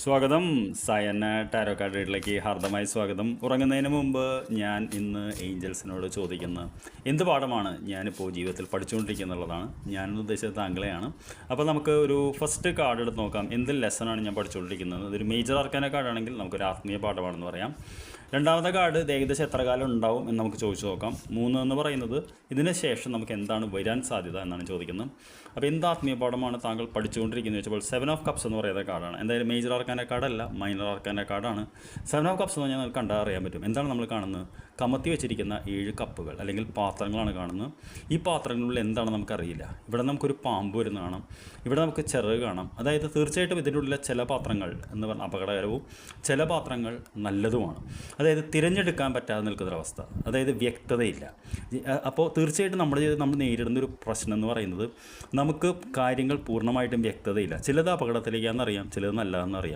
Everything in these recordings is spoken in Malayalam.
സ്വാഗതം. സയന ടാരോ കാർഡ് റീഡിലേക്ക് ഹാർദമായി സ്വാഗതം. ഉറങ്ങുന്നതിന് മുമ്പ് ഞാൻ ഇന്ന് ഏഞ്ചൽസിനോട് ചോദിക്കുന്ന എന്ത് പാഠമാണ് ഞാനിപ്പോൾ ജീവിതത്തിൽ പഠിച്ചുകൊണ്ടിരിക്കുന്നുള്ളതാണ്. ഞാൻ ഉദ്ദേശിച്ചത് താങ്കളെയാണ്. അപ്പോൾ നമുക്ക് ഒരു ഫസ്റ്റ് കാർഡ് എടുത്ത് നോക്കാം. എന്ത് ലെസണാണ് ഞാൻ പഠിച്ചുകൊണ്ടിരിക്കുന്നത്? ഇതൊരു മേജർ ആർക്കാന കാർഡാണെങ്കിൽ നമുക്കൊരു ആത്മീയ പാഠമാണെന്ന് പറയാം. രണ്ടാമത്തെ കാർഡ് ഏകദേശം എത്ര കാലം ഉണ്ടാവും എന്ന് നമുക്ക് ചോദിച്ചു നോക്കാം. മൂന്ന് എന്ന് പറയുന്നത് ഇതിന് ശേഷം നമുക്ക് എന്താണ് വരാൻ സാധ്യത എന്നാണ് ചോദിക്കുന്നത്. അപ്പോൾ എന്ത് ആത്മീയ പാഠമാണ് താങ്കൾ പഠിച്ചുകൊണ്ടിരിക്കുന്നത് ചോദിച്ചപ്പോൾ സെവൻ ഓഫ് കപ്സ് എന്ന് പറയുന്ന കാർഡാണ്. എന്തായാലും മേജർ ആർക്കാന്റെ കാർഡല്ല മൈനർ ആർക്കാന്റെ കാർഡാണ്. സെവൻ ഓഫ് കപ്സ് എന്ന് പറഞ്ഞാൽ കണ്ടാൽ അറിയാൻ പറ്റും. എന്താണ് നമ്മൾ കാണുന്നത്? കമത്തി വെച്ചിരിക്കുന്ന ഏഴ് കപ്പുകൾ അല്ലെങ്കിൽ പാത്രങ്ങളാണ് കാണുന്നത്. ഈ പാത്രങ്ങളിൽ എന്താണ് നമുക്കറിയില്ല. ഇവിടെ നമുക്കൊരു പാമ്പ് വരുന്ന കാണാം. ഇവിടെ നമുക്ക് ചിറക് കാണാം. അതായത് തീർച്ചയായിട്ടും ഇതിന്റെ ഉള്ളിലെ ചില പാത്രങ്ങൾ എന്ന് പറഞ്ഞാൽ അപകടകരവും ചില പാത്രങ്ങൾ നല്ലതുമാണ്. അതായത് തിരഞ്ഞെടുക്കാൻ പറ്റാതെ നിൽക്കുന്നൊരവസ്ഥ അതായത് വ്യക്തതയില്ല. അപ്പോൾ തീർച്ചയായിട്ടും നമ്മുടെ ജീവിതത്തിൽ നമ്മൾ നേരിടുന്ന ഒരു പ്രശ്നം എന്ന് പറയുന്നത് നമുക്ക് കാര്യങ്ങൾ പൂർണമായിട്ടും വ്യക്തതയില്ല. ചിലത് അപകടത്തിലേക്കാണെന്നറിയാം ചിലത് നല്ലതെന്നറിയാം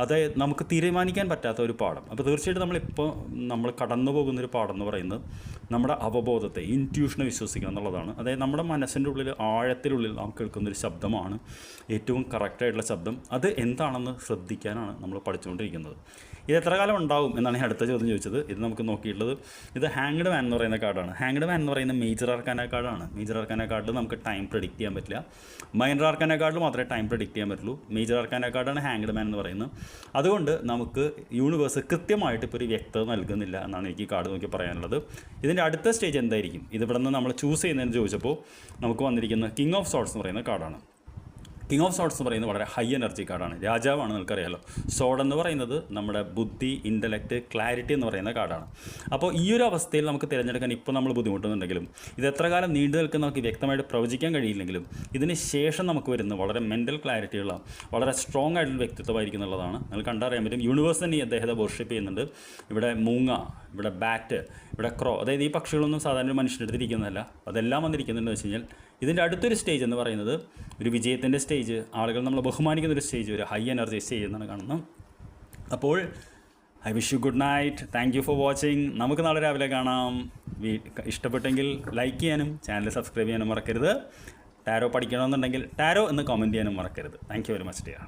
അതായത് നമുക്ക് തീരുമാനിക്കാൻ പറ്റാത്ത ഒരു പാഠം. അപ്പോൾ തീർച്ചയായിട്ടും നമ്മളിപ്പോൾ നമ്മൾ കടന്നു പോകുന്ന ഒരു പാഠം എന്ന് പറയുന്നത് നമ്മുടെ അവബോധത്തെ ഇന്റ്യൂഷനെ വിശ്വസിക്കുക എന്നുള്ളതാണ്. അതായത് നമ്മുടെ മനസ്സിന്റെ ഉള്ളിൽ ആഴത്തിലുള്ളിൽ നാം കേൾക്കുന്ന ഒരു ശബ്ദമാണ് ഏറ്റവും കറക്റ്റായിട്ടുള്ള ശബ്ദം. അത് എന്താണെന്ന് ശ്രദ്ധിക്കാനാണ് നമ്മൾ പഠിച്ചുകൊണ്ടിരിക്കുന്നത്. ഇത് എത്ര കാലം ഉണ്ടാവും എന്നാണ് ഈ അടുത്ത ചോദ്യം ചോദിച്ചത്. ഇത് നമുക്ക് നോക്കിയിട്ടുള്ളത് ഇത് ഹാങ്ഡ് മാൻ എന്ന് പറയുന്ന കാർഡാണ്. ഹാങ്ഡ് മാൻ എന്ന് പറയുന്ന മേജർ ആർക്കാന കാർഡാണ്. മേജർ ആർക്കാന കാർഡിൽ നമുക്ക് ടൈം പ്രഡിക്റ്റ് ചെയ്യാൻ പറ്റില്ല. മൈനർ ആർക്കാന കാർഡിൽ മാത്രമേ ടൈം പ്രഡിക്റ്റ് ചെയ്യാൻ പറ്റുള്ളൂ. മേജർ ആർക്കാന കാർഡാണ് ഹാങ്ഡ് മാൻ എന്ന് പറയുന്നത്. അതുകൊണ്ട് നമുക്ക് യൂണിവേഴ്സ് കൃത്യമായിട്ട് ഇപ്പോൾ ഒരു വ്യക്തത നൽകുന്നില്ല എന്നാണ് എനിക്ക് കാർഡ് നോക്കി പറയാനുള്ളത്. ഇതിന്റെ അടുത്ത സ്റ്റേജ് എന്തായിരിക്കും? ഇത് ഇവിടെ നിന്ന് നമ്മൾ ചൂസ് ചെയ്യുന്നതെന്ന് ചോദിച്ചപ്പോൾ നമുക്ക് വന്നിരിക്കുന്ന കിങ് ഓഫ് സോട്ട്സ് എന്ന് പറയുന്ന കാർഡാണ്. കിങ് ഓഫ് സോഡ്സ് എന്ന് പറയുന്നത് വളരെ ഹൈ എനർജി കാർഡാണ് രാജാവാണ് നിങ്ങൾക്കറിയാലോ സോഡ് എന്ന് പറയുന്നത് നമ്മുടെ ബുദ്ധി ഇന്റലക്റ്റ് ക്ലാരിറ്റി എന്ന് പറയുന്ന കാർഡാണ് അപ്പോൾ ഈ ഒരു അവസ്ഥയിൽ നമുക്ക് തിരഞ്ഞെടുക്കാൻ ഇപ്പോൾ നമ്മൾ ബുദ്ധിമുട്ടുന്നുണ്ടെങ്കിലും ഇത് എത്ര കാലം നീണ്ടു നിൽക്കുന്ന നമുക്ക് വ്യക്തമായിട്ട് പ്രവചിക്കാൻ കഴിയില്ലെങ്കിലും ഇതിന് ശേഷം നമുക്ക് വരുന്ന വളരെ മെന്റൽ ക്ലാരിറ്റിയുള്ള വളരെ സ്ട്രോങ് ആയിട്ടുള്ള വ്യക്തിത്വമായിരിക്കും എന്നുള്ളതാണ്. നിങ്ങൾ കണ്ടറിയാൻ പറ്റും. യൂണിവേഴ്സ് തന്നെ അദ്ദേഹത്തെ വർഷിപ്പ് ചെയ്യുന്നുണ്ട്. ഇവിടെ മൂങ്ങ ഇവിടെ ബാറ്റ് ഇവിടെ ക്രോ അതായത് ഈ പക്ഷികളൊന്നും സാധാരണ ഒരു മനുഷ്യന്റെ അടുത്ത് ഇരിക്കുന്നതല്ല. അതെല്ലാം വന്നിരിക്കുന്നുണ്ടെന്ന് വെച്ച് കഴിഞ്ഞാൽ ഇതിന്റെ അടുത്തൊരു സ്റ്റേജ് എന്ന് പറയുന്നത് ഒരു വിജയത്തിന്റെ സ്റ്റേജ് ആളുകൾ നമ്മൾ ബഹുമാനിക്കുന്ന ഒരു സ്റ്റേജ് ഒരു ഹൈ എനർജി സ്റ്റേജ് എന്നാണ് കാണുന്നത്. അപ്പോൾ I wish you good night thank you for watching നമുക്ക് നാളെ രാവിലെ കാണാം. ഇഷ്ടപ്പെട്ടെങ്കിൽ ലൈക്ക് ചെയ്യാനും ചാനൽ സബ്സ്ക്രൈബ് ചെയ്യാനും മറക്കരുത്. ടാരോ പഠിക്കണമെന്നുണ്ടെങ്കിൽ ടാരോ എന്ന് കമന്റ് ചെയ്യാനും മറക്കരുത്. Thank you very much dear